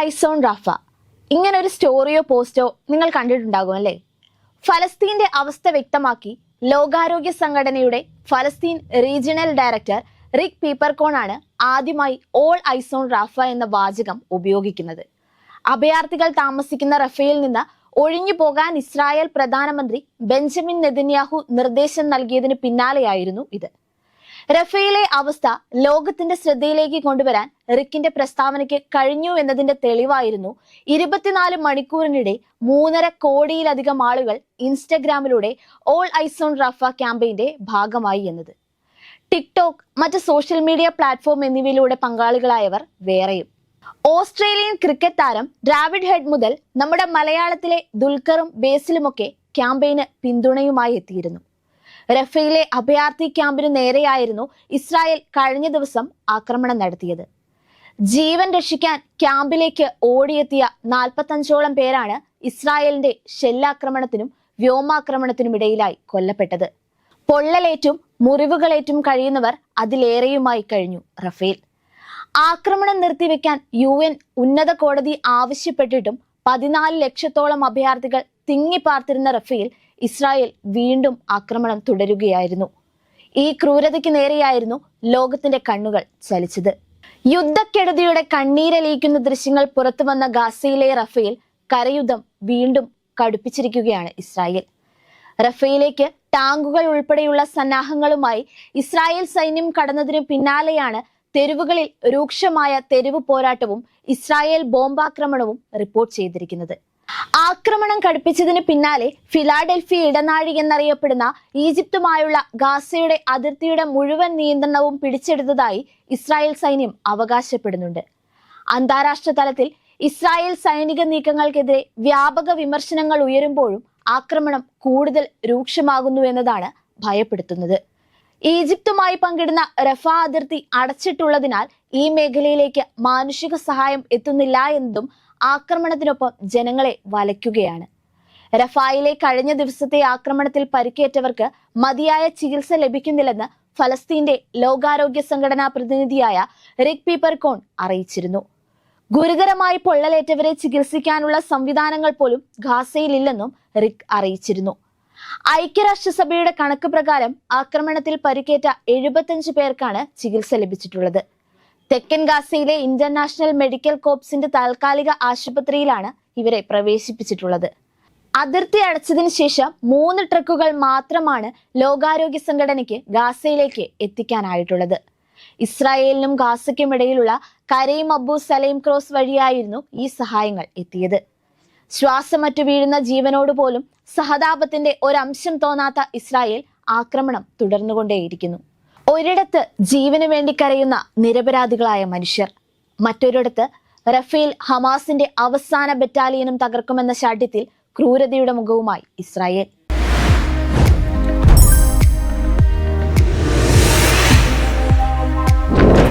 Eyes on Rafah. ഇങ്ങനെ ഒരു സ്റ്റോറിയോ പോസ്റ്റോ നിങ്ങൾ കണ്ടിട്ടുണ്ടാകും അല്ലേ? ഫലസ്തീന്റെ അവസ്ഥ വ്യക്തമാക്കി ലോകാരോഗ്യ സംഘടനയുടെ ഫലസ്തീൻ റീജിയണൽ ഡയറക്ടർ റിക് പീപ്പർകോൺ ആണ് ആദ്യമായി ഓൾ ഐസോൺ റാഫ എന്ന വാചകം ഉപയോഗിക്കുന്നത്. അഭയാർത്ഥികൾ താമസിക്കുന്ന റഫയിൽ നിന്ന് ഒഴിഞ്ഞു പോകാൻ ഇസ്രായേൽ പ്രധാനമന്ത്രി ബെഞ്ചമിൻ നെതന്യാഹു നിർദ്ദേശം നൽകിയതിന് പിന്നാലെയായിരുന്നു ഇത്. റഫയിലെ അവസ്ഥ ലോകത്തിന്റെ ശ്രദ്ധയിലേക്ക് കൊണ്ടുവരാൻ റിക്കിന്റെ പ്രസ്താവനയ്ക്ക് കഴിഞ്ഞു എന്നതിന്റെ തെളിവായിരുന്നു. ഇരുപത്തിനാല് മണിക്കൂറിനിടെ മൂന്നര കോടിയിലധികം ആളുകൾ ഇൻസ്റ്റഗ്രാമിലൂടെ ഓൾ ഐസോൺ റഫ ക്യാമ്പയിന്റെ ഭാഗമായി എന്നത്. ടിക്ടോക്ക് മറ്റ് സോഷ്യൽ മീഡിയ പ്ലാറ്റ്ഫോം എന്നിവയിലൂടെ പങ്കാളികളായവർ വേറെയും. ഓസ്ട്രേലിയൻ ക്രിക്കറ്റ് താരം ഡ്രാവിഡ് ഹെഡ് മുതൽ നമ്മുടെ മലയാളത്തിലെ ദുൽഖറും ബേസിലുമൊക്കെ ക്യാമ്പയിന് പിന്തുണയുമായി എത്തിയിരുന്നു. റഫയിലെ അഭയാർത്ഥി ക്യാമ്പിന് നേരെയായിരുന്നു ഇസ്രായേൽ കഴിഞ്ഞ ദിവസം ആക്രമണം നടത്തിയത്. ജീവൻ രക്ഷിക്കാൻ ക്യാമ്പിലേക്ക് ഓടിയെത്തിയ നാൽപ്പത്തഞ്ചോളം പേരാണ് ഇസ്രായേലിന്റെ ഷെല്ലാക്രമണത്തിനും വ്യോമാക്രമണത്തിനും ഇടയിലായി കൊല്ലപ്പെട്ടത്. പൊള്ളലേറ്റും മുറിവുകളേറ്റും കഴിയുന്നവർ അതിലേറെയുമായി കഴിഞ്ഞു റഫേൽ. ആക്രമണം നിർത്തിവെക്കാൻ യു എൻ ഉന്നത കോടതി ആവശ്യപ്പെട്ടിട്ടും പതിനാല് ലക്ഷത്തോളം അഭയാർത്ഥികൾ തിങ്ങിപ്പാർത്തിരുന്ന റഫേൽ ഇസ്രായേൽ വീണ്ടും ആക്രമണം തുടരുകയായിരുന്നു. ഈ ക്രൂരതയ്ക്ക് നേരെയായിരുന്നു ലോകത്തിന്റെ കണ്ണുകൾ ചലിച്ചത്. യുദ്ധക്കെടുതിയുടെ കണ്ണീരലിയിക്കുന്ന ദൃശ്യങ്ങൾ പുറത്തു വന്ന ഗാസയിലെ റഫേൽ കരയുദ്ധം വീണ്ടും കടുപ്പിച്ചിരിക്കുകയാണ് ഇസ്രായേൽ. റഫേലേക്ക് ടാങ്കുകൾ ഉൾപ്പെടെയുള്ള സന്നാഹങ്ങളുമായി ഇസ്രായേൽ സൈന്യം കടന്നതിനു പിന്നാലെയാണ് തെരുവുകളിൽ രൂക്ഷമായ തെരുവ് പോരാട്ടവും ഇസ്രായേൽ ബോംബാക്രമണവും റിപ്പോർട്ട് ചെയ്തിരിക്കുന്നത്. ആക്രമണം കടുപ്പിച്ചതിന് പിന്നാലെ ഫിലാഡൽഫി ഇടനാഴി എന്നറിയപ്പെടുന്ന ഈജിപ്തുമായുള്ള ഗാസയുടെ അതിർത്തിയുടെ മുഴുവൻ നിയന്ത്രണവും പിടിച്ചെടുത്തതായി ഇസ്രായേൽ സൈന്യം അവകാശപ്പെടുന്നുണ്ട്. അന്താരാഷ്ട്ര തലത്തിൽ ഇസ്രായേൽ സൈനിക നീക്കങ്ങൾക്കെതിരെ വ്യാപക വിമർശനങ്ങൾ ഉയരുമ്പോഴും ആക്രമണം കൂടുതൽ രൂക്ഷമാകുന്നു എന്നതാണ് ഭയപ്പെടുത്തുന്നത്. ഈജിപ്തുമായി പങ്കിടുന്ന റഫ അതിർത്തി അടച്ചിട്ടുള്ളതിനാൽ ഈ മേഖലയിലേക്ക് മാനുഷിക സഹായം എത്തുന്നില്ല എന്നതും ആക്രമണത്തിനൊപ്പം ജനങ്ങളെ വലയ്ക്കുകയാണ്. റഫായിലെ കഴിഞ്ഞ ദിവസത്തെ ആക്രമണത്തിൽ പരിക്കേറ്റവർക്ക് മതിയായ ചികിത്സ ലഭിക്കുന്നില്ലെന്ന് ഫലസ്തീന്റെ ലോകാരോഗ്യ സംഘടനാ പ്രതിനിധിയായ റിക് പീപ്പർകോൺ അറിയിച്ചിരുന്നു. ഗുരുതരമായി പൊള്ളലേറ്റവരെ ചികിത്സിക്കാനുള്ള സംവിധാനങ്ങൾ പോലും ഖാസയിലില്ലെന്നും റിക് അറിയിച്ചിരുന്നു. ഐക്യരാഷ്ട്രസഭയുടെ കണക്ക് പ്രകാരം ആക്രമണത്തിൽ പരിക്കേറ്റ എഴുപത്തഞ്ച് പേർക്കാണ് ചികിത്സ ലഭിച്ചിട്ടുള്ളത്. തെക്കൻ ഗാസയിലെ ഇന്റർനാഷണൽ മെഡിക്കൽ കോപ്സിന്റെ താൽക്കാലിക ആശുപത്രിയിലാണ് ഇവരെ പ്രവേശിപ്പിച്ചിട്ടുള്ളത്. അതിർത്തി അടച്ചതിന് ശേഷം മൂന്ന് ട്രക്കുകൾ മാത്രമാണ് ലോകാരോഗ്യ സംഘടനയ്ക്ക് ഗാസയിലേക്ക് എത്തിക്കാനായിട്ടുള്ളത്. ഇസ്രായേലിനും ഗാസയ്ക്കും ഇടയിലുള്ള കരയും അബു സലൈം ക്രോസ് വഴിയായിരുന്നു ഈ സഹായങ്ങൾ എത്തിയത്. ശ്വാസമറ്റു വീഴുന്ന ജീവനോട് പോലും സഹതാപത്തിന്റെ ഒരംശം തോന്നാത്ത ഇസ്രായേൽ ആക്രമണം തുടർന്നുകൊണ്ടേയിരിക്കുന്നു. ഒരിടത്ത് ജീവന് വേണ്ടി കരയുന്ന നിരപരാധികളായ മനുഷ്യർ. മറ്റൊരിടത്ത് റഫേൽ ഹമാസിന്റെ അവസാന ബറ്റാലിയനും തകർക്കുമെന്ന ശാഠ്യത്തിൽ ക്രൂരതയുടെ മുഖവുമായി ഇസ്രായേൽ.